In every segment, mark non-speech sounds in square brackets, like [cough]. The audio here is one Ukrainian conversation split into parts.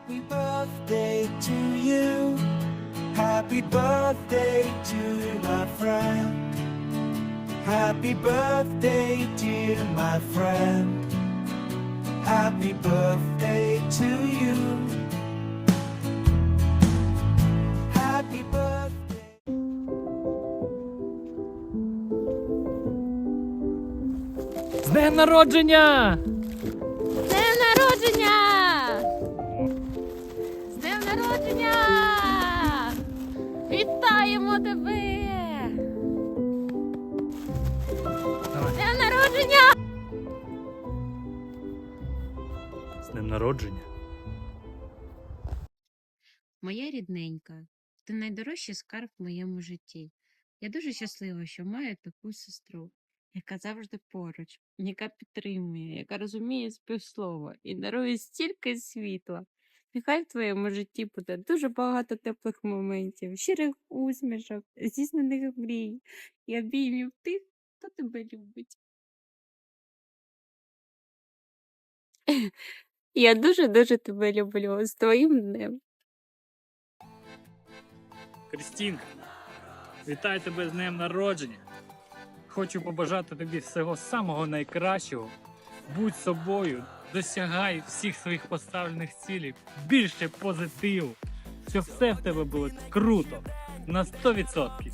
Happy birthday to you. Happy birthday to you, my friend. Happy birthday, dear my friend. Happy birthday to you. Happy birthday. З днем народження! Народження. Моя рідненька, ти найдорожчий скарб в моєму житті. Я дуже щаслива, що маю таку сестру, яка завжди поруч, яка підтримує, яка розуміє співслова і дарує стільки світла. Нехай в твоєму житті буде дуже багато теплих моментів, щирих усмішок, здійснених мрій і обіймів тих, хто тебе любить. Я дуже-дуже тебе люблю з твоїм днем. Крістінка, вітаю тебе з днем народження. Хочу побажати тобі всього самого найкращого. Будь собою, досягай всіх своїх поставлених цілей, більше позитиву. Щоб все в тебе було круто на 100%.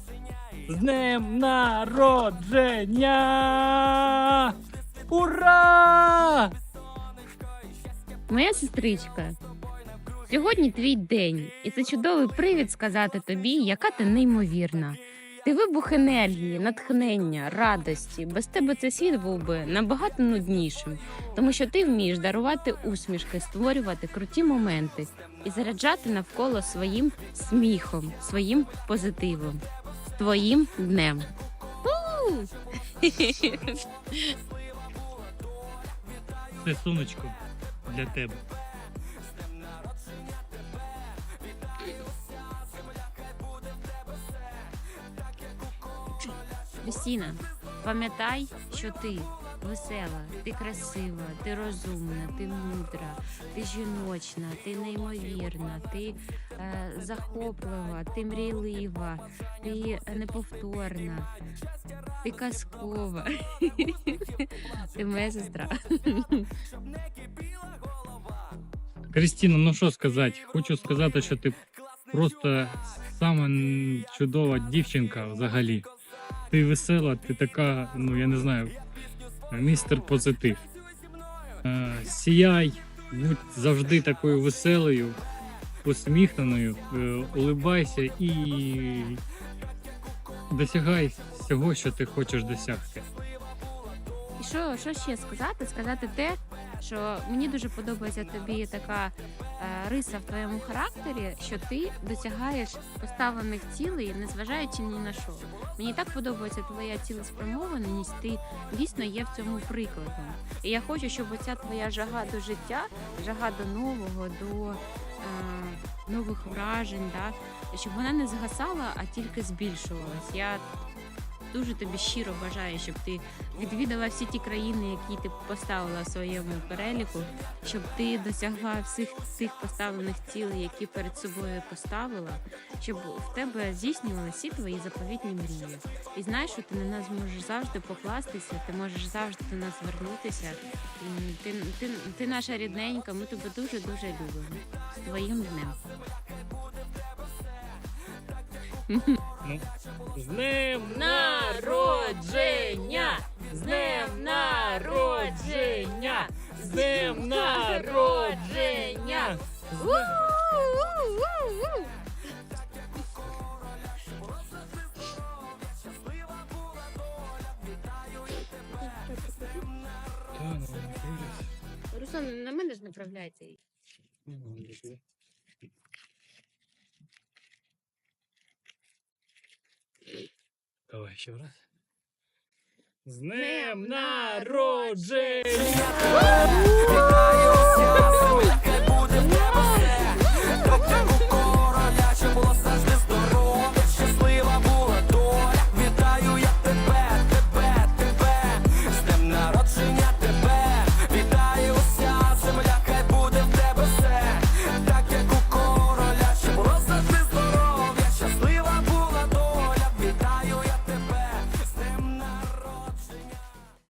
З днем народження! Ура! Моя сестричка, сьогодні твій день, і це чудовий привід сказати тобі, яка ти неймовірна. Ти вибух енергії, натхнення, радості. Без тебе цей світ був би набагато нуднішим, тому що ти вмієш дарувати усмішки, створювати круті моменти і заряджати навколо своїм сміхом, своїм позитивом, твоїм днем. Це сумочку для тебе. Крістіна, пам'ятай, що ти весела, ти красива, ти розумна, ти мудра, ти жіночна, ти неймовірна, ти е, захоплива, ти мрійлива, ти неповторна, ти казкова. [laughs] Ти моя сестра. Крістіна, ну що сказати? Хочу сказати, що ти просто сама чудова дівчинка взагалі. Ти весела, ти така, ну я не знаю, містер позитив. Е, Сіяй, будь завжди такою веселою, усміхненою, е, улибайся і досягай всього, що ти хочеш досягти. І що, що ще сказати? Сказати те, що мені дуже подобається тобі така е, риса в твоєму характері, що ти досягаєш поставлених цілей, незважаючи ні на що. Мені так подобається твоя цілеспрямованість, ти дійсно є в цьому прикладом. І я хочу, щоб оця твоя жага до життя, жага до нового, до е, нових вражень, да, щоб вона не згасала, а тільки збільшувалась. Я дуже тобі щиро бажаю, щоб ти відвідала всі ті країни, які ти поставила в своєму переліку, щоб ти досягла всіх цих поставлених цілей, які перед собою поставила, щоб в тебе здійснювалися всі твої заповітні мрії. І знаєш, що ти на нас можеш завжди покластися, ти можеш завжди до нас звернутися. Ти, ти, ти наша рідненька, ми тебе дуже дуже любимо. З твоїм днем. Ну, з днем народження! З днем народження! З днем народження! Руслан, на мене ж направляється. Ну, ну, не крутись. Давай ще раз. З днем народження!